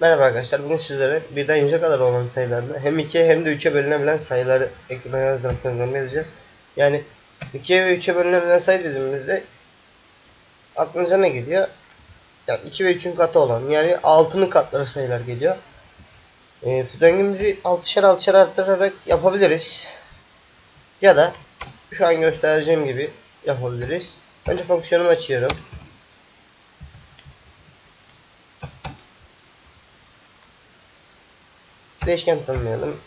Merhaba arkadaşlar. Bugün sizlere birden 100'e kadar olan sayılarda hem 2'ye hem de 3'e bölünebilen sayıları ekrana yazdıran programı yazacağız. Yani 2'ye ve 3'e bölünebilen sayı dediğimizde aklınıza ne geliyor? Yani 2 ve 3'ün katı olan yani 6'nın katları sayılar geliyor. E, döngümüzü 6'şer 6'şer arttırarak yapabiliriz. Ya da şu an göstereceğim gibi yapabiliriz. Önce fonksiyonumu açıyorum. Değişken tanımlayalım.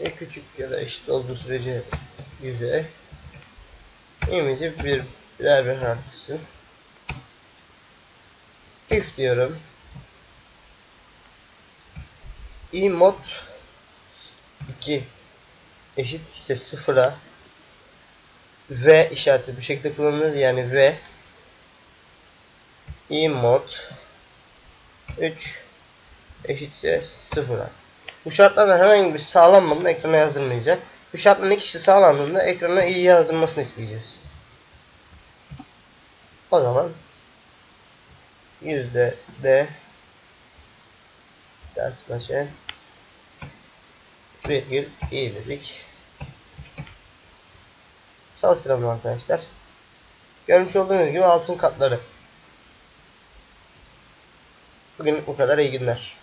E küçük ya da eşit olduğu sürece yüzeye imeci bir birer bir artırsın. If diyorum. i mod 2 eşit ise sıfıra v işareti bu şekilde kullanılır yani v i mod 3 eşitse sıfıra. Bu şartlardan herhangi bir sağlanmadığında ekrana yazdırmayacak. Bu şartların ikisi sağlandığında ekrana i yazdırmasını isteyeceğiz. O zaman yüzde d ders virgül i dedik. Çalıştıralım arkadaşlar. Görmüş olduğunuz gibi altın katları. Bugün bu kadar iyi günler.